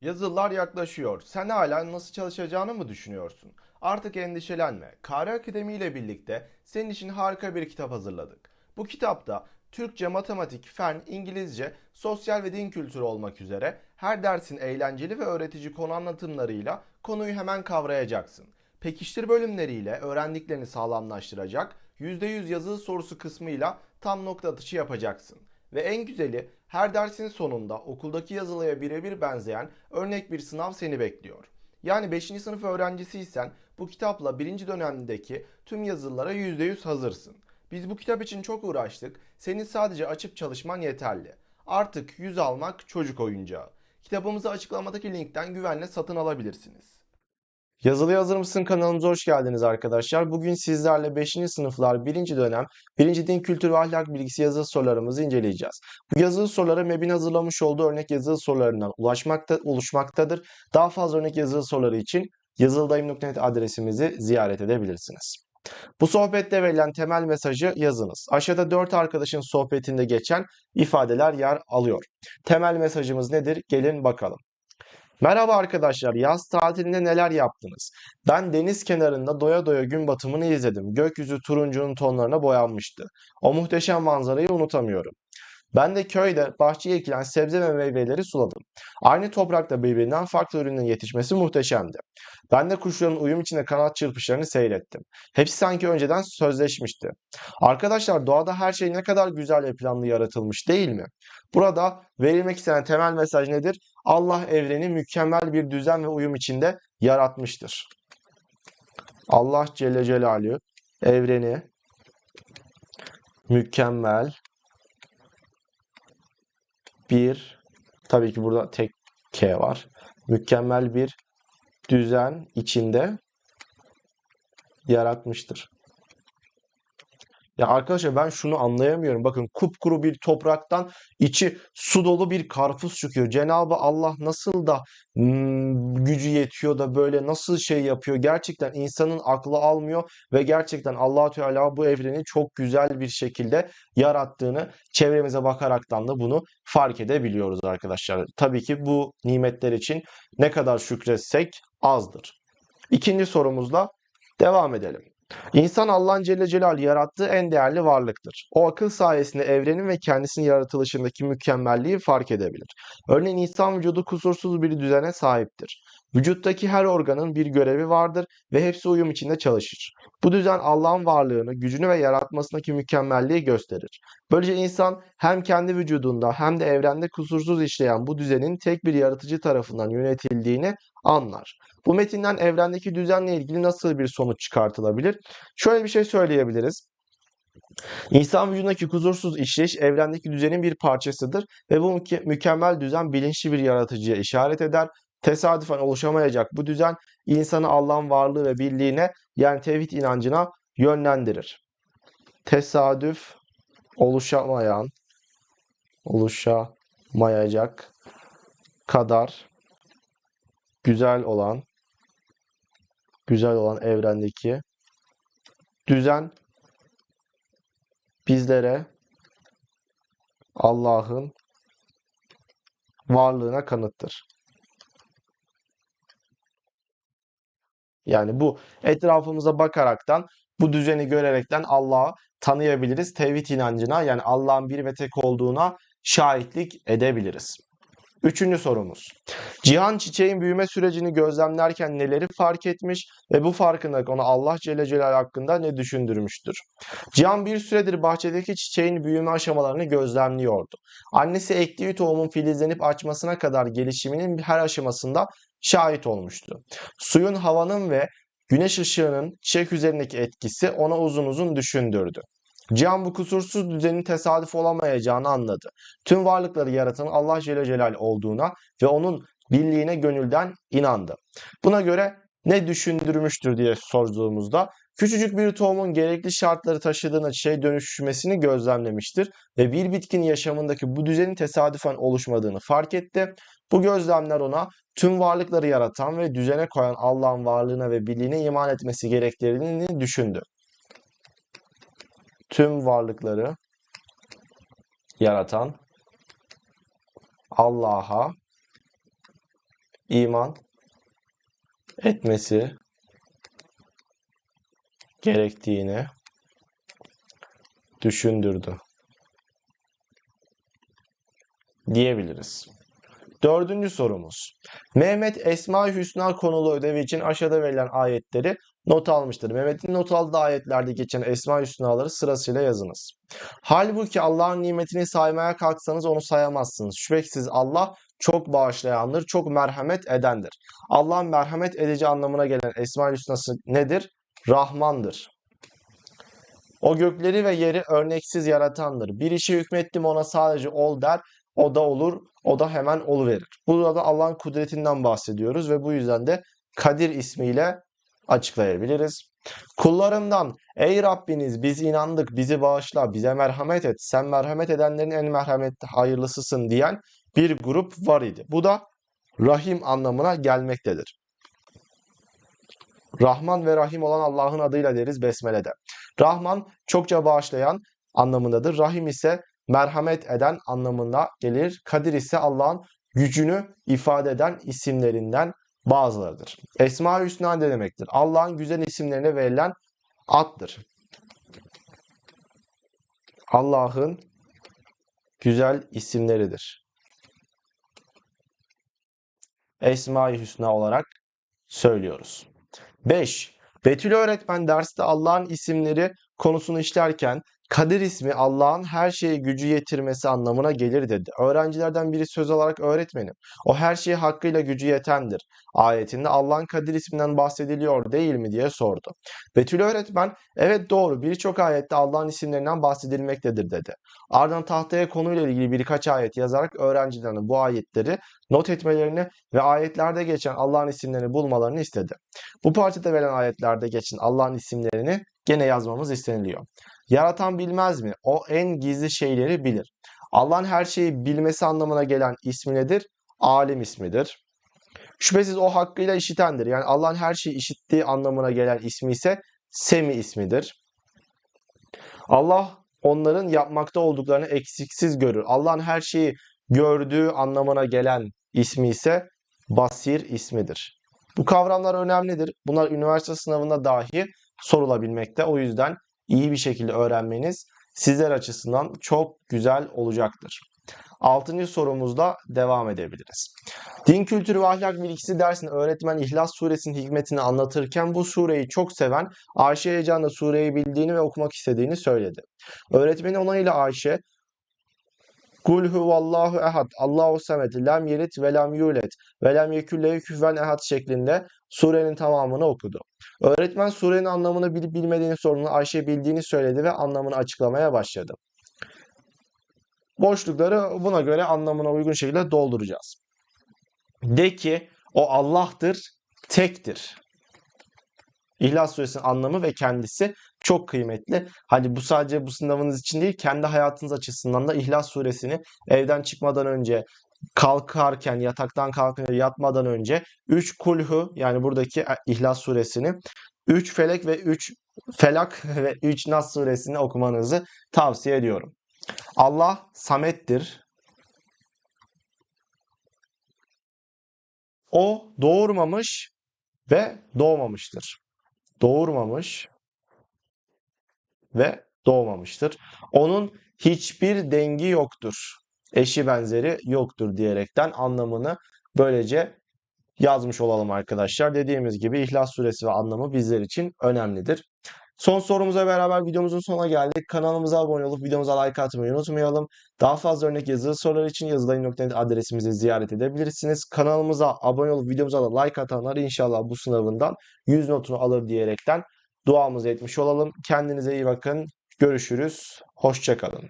Yazılılar yaklaşıyor. Sen hala nasıl çalışacağını mı düşünüyorsun? Artık endişelenme. Kare Akademi ile birlikte senin için harika bir kitap hazırladık. Bu kitapta Türkçe, matematik, fen, İngilizce, sosyal ve din kültürü olmak üzere her dersin eğlenceli ve öğretici konu anlatımlarıyla konuyu hemen kavrayacaksın. Pekiştir bölümleriyle öğrendiklerini sağlamlaştıracak, %100 yazılı sorusu kısmıyla tam nokta atışı yapacaksın. Ve en güzeli her dersin sonunda okuldaki yazılıya birebir benzeyen örnek bir sınav seni bekliyor. Yani 5. sınıf öğrencisiysen bu kitapla 1. dönemdeki tüm yazılılara %100 hazırsın. Biz bu kitap için çok uğraştık. Senin sadece açıp çalışman yeterli. Artık 100 almak çocuk oyuncağı. Kitabımızı açıklamadaki linkten güvenle satın alabilirsiniz. Yazılıya Hazır mısın kanalımıza hoş geldiniz arkadaşlar. Bugün sizlerle 5. sınıflar 1. dönem 1. Din Kültür ve Ahlak Bilgisi yazılı sorularımızı inceleyeceğiz. Bu yazılı sorulara MEB'in hazırlamış olduğu örnek yazılı sorularından ulaşmakta, oluşmaktadır. Daha fazla örnek yazılı soruları için yazılıdayım.net adresimizi ziyaret edebilirsiniz. Bu sohbette verilen temel mesajı yazınız. Aşağıda 4 arkadaşın sohbetinde geçen ifadeler yer alıyor. Temel mesajımız nedir? Gelin bakalım. Merhaba arkadaşlar, yaz tatilinde neler yaptınız? Ben deniz kenarında doya doya gün batımını izledim. Gökyüzü turuncunun tonlarına boyanmıştı. O muhteşem manzarayı unutamıyorum. Ben de köyde bahçeye ekilen sebze ve meyveleri suladım. Aynı toprakta birbirinden farklı ürünlerin yetişmesi muhteşemdi. Ben de kuşların uyum içinde kanat çırpışlarını seyrettim. Hepsi sanki önceden sözleşmişti. Arkadaşlar doğada her şey ne kadar güzel ve planlı yaratılmış değil mi? Burada verilmek istenen temel mesaj nedir? Allah evreni mükemmel bir düzen ve uyum içinde yaratmıştır. Allah Celle Celaluhu evreni mükemmel bir tabii ki burada tek K var. Mükemmel bir düzen içinde yaratmıştır. Ya arkadaşlar ben şunu anlayamıyorum. Bakın kupkuru bir topraktan içi su dolu bir karpuz çıkıyor. Cenabı Allah nasıl da hmm, gücü yetiyor da böyle nasıl şey yapıyor? Gerçekten insanın aklı almıyor ve gerçekten Allah Teala bu evreni çok güzel bir şekilde yarattığını çevremize bakaraktan da bunu fark edebiliyoruz arkadaşlar. Tabii ki bu nimetler için ne kadar şükretsek azdır. İkinci sorumuzla devam edelim. İnsan Allah'ın Celle Celaluhu yarattığı en değerli varlıktır. O akıl sayesinde evrenin ve kendisinin yaratılışındaki mükemmelliği fark edebilir. Örneğin insan vücudu kusursuz bir düzene sahiptir. Vücuttaki her organın bir görevi vardır ve hepsi uyum içinde çalışır. Bu düzen Allah'ın varlığını, gücünü ve yaratmasındaki mükemmelliği gösterir. Böylece insan hem kendi vücudunda hem de evrende kusursuz işleyen bu düzenin tek bir yaratıcı tarafından yönetildiğini anlar. Bu metinden evrendeki düzenle ilgili nasıl bir sonuç çıkartılabilir? Şöyle bir şey söyleyebiliriz. İnsan vücudundaki kusursuz işleyiş evrendeki düzenin bir parçasıdır ve bu müke- mükemmel düzen bilinçli bir yaratıcıya işaret eder. Tesadüfen oluşamayacak bu düzen insanı Allah'ın varlığı ve birliğine yani tevhid inancına yönlendirir. Tesadüf oluşamayan, oluşamayacak kadar güzel olan güzel olan evrendeki düzen bizlere Allah'ın varlığına kanıttır. Yani bu etrafımıza bakaraktan bu düzeni görerekten Allah'ı tanıyabiliriz. Tevhid inancına yani Allah'ın bir ve tek olduğuna şahitlik edebiliriz. Üçüncü sorumuz. Cihan çiçeğin büyüme sürecini gözlemlerken neleri fark etmiş ve bu farkındalık ona Allah Celle Celaluhu hakkında ne düşündürmüştür? Cihan bir süredir bahçedeki çiçeğin büyüme aşamalarını gözlemliyordu. Annesi ektiği tohumun filizlenip açmasına kadar gelişiminin her aşamasında şahit olmuştu. Suyun, havanın ve güneş ışığının çiçek üzerindeki etkisi ona uzun uzun düşündürdü. Cihan bu kusursuz düzenin tesadüf olamayacağını anladı. Tüm varlıkları yaratan Allah Celle Celaluhu olduğuna ve onun birliğine gönülden inandı. Buna göre ne düşündürmüştür diye sorduğumuzda küçücük bir tohumun gerekli şartları taşıdığına çiçeğe dönüşmesini gözlemlemiştir ve bir bitkinin yaşamındaki bu düzenin tesadüfen oluşmadığını fark etti. Bu gözlemler ona tüm varlıkları yaratan ve düzene koyan Allah'ın varlığına ve birliğine iman etmesi gerektiğini düşündü tüm varlıkları yaratan Allah'a iman etmesi gerektiğini düşündürdü diyebiliriz. Dördüncü sorumuz. Mehmet Esma-i Hüsna konulu ödevi için aşağıda verilen ayetleri not almıştır. Mehmet'in not aldığı ayetlerde geçen Esma-i Hüsnaları sırasıyla yazınız. Halbuki Allah'ın nimetini saymaya kalksanız onu sayamazsınız. Şüphesiz Allah çok bağışlayandır, çok merhamet edendir. Allah'ın merhamet edici anlamına gelen Esma-i Hüsnası nedir? Rahmandır. O gökleri ve yeri örneksiz yaratandır. Bir işe hükmettim ona sadece ol der. O da olur, o da hemen oluverir. Burada Allah'ın kudretinden bahsediyoruz ve bu yüzden de Kadir ismiyle açıklayabiliriz. Kullarımdan ey Rabbiniz biz inandık, bizi bağışla, bize merhamet et, sen merhamet edenlerin en merhametli hayırlısısın diyen bir grup var idi. Bu da Rahim anlamına gelmektedir. Rahman ve Rahim olan Allah'ın adıyla deriz Besmele'de. Rahman çokça bağışlayan anlamındadır. Rahim ise merhamet eden anlamına gelir. Kadir ise Allah'ın gücünü ifade eden isimlerinden bazılarıdır. Esma-ı Hüsna ne demektir? Allah'ın güzel isimlerine verilen addır. Allah'ın güzel isimleridir. Esma-i Hüsna olarak söylüyoruz. 5. Betül öğretmen derste Allah'ın isimleri konusunu işlerken Kadir ismi Allah'ın her şeye gücü yetirmesi anlamına gelir dedi. Öğrencilerden biri söz olarak öğretmenim. O her şeye hakkıyla gücü yetendir. Ayetinde Allah'ın Kadir isminden bahsediliyor değil mi diye sordu. Betül öğretmen evet doğru birçok ayette Allah'ın isimlerinden bahsedilmektedir dedi. Ardından tahtaya konuyla ilgili birkaç ayet yazarak öğrencilerine bu ayetleri not etmelerini ve ayetlerde geçen Allah'ın isimlerini bulmalarını istedi. Bu parçada verilen ayetlerde geçen Allah'ın isimlerini gene yazmamız isteniliyor. Yaratan bilmez mi? O en gizli şeyleri bilir. Allah'ın her şeyi bilmesi anlamına gelen ismi nedir? Alim ismidir. Şüphesiz o hakkıyla işitendir. Yani Allah'ın her şeyi işittiği anlamına gelen ismi ise Semi ismidir. Allah onların yapmakta olduklarını eksiksiz görür. Allah'ın her şeyi gördüğü anlamına gelen ismi ise Basir ismidir. Bu kavramlar önemlidir. Bunlar üniversite sınavında dahi sorulabilmekte. O yüzden iyi bir şekilde öğrenmeniz sizler açısından çok güzel olacaktır. Altıncı sorumuzda devam edebiliriz. Din kültürü ve ahlak bilgisi dersinde öğretmen İhlas suresinin hikmetini anlatırken bu sureyi çok seven Ayşe Heyecan da sureyi bildiğini ve okumak istediğini söyledi. Öğretmenin onayıyla Ayşe Kul huvallahu ehad, Allahu samet, lem yelit ve lem yulet ve lem yeküllehu küfen ehad şeklinde surenin tamamını okudu. Öğretmen surenin anlamını bilip bilmediğini sorduğunda Ayşe bildiğini söyledi ve anlamını açıklamaya başladı. Boşlukları buna göre anlamına uygun şekilde dolduracağız. De ki o Allah'tır, tektir. İhlas Suresinin anlamı ve kendisi çok kıymetli. Hani bu sadece bu sınavınız için değil, kendi hayatınız açısından da İhlas Suresini evden çıkmadan önce, kalkarken, yataktan kalkınca, yatmadan önce 3 kulhu yani buradaki İhlas Suresini 3 felek ve 3 felak ve 3 nas suresini okumanızı tavsiye ediyorum. Allah samettir. O doğurmamış ve doğmamıştır doğurmamış ve doğmamıştır. Onun hiçbir dengi yoktur. Eşi benzeri yoktur diyerekten anlamını böylece yazmış olalım arkadaşlar. Dediğimiz gibi İhlas Suresi ve anlamı bizler için önemlidir. Son sorumuza beraber videomuzun sonuna geldik. Kanalımıza abone olup videomuza like atmayı unutmayalım. Daha fazla örnek yazılı sorular için yazılayım.net adresimizi ziyaret edebilirsiniz. Kanalımıza abone olup videomuza da like atanlar inşallah bu sınavından 100 notunu alır diyerekten duamızı etmiş olalım. Kendinize iyi bakın. Görüşürüz. Hoşçakalın.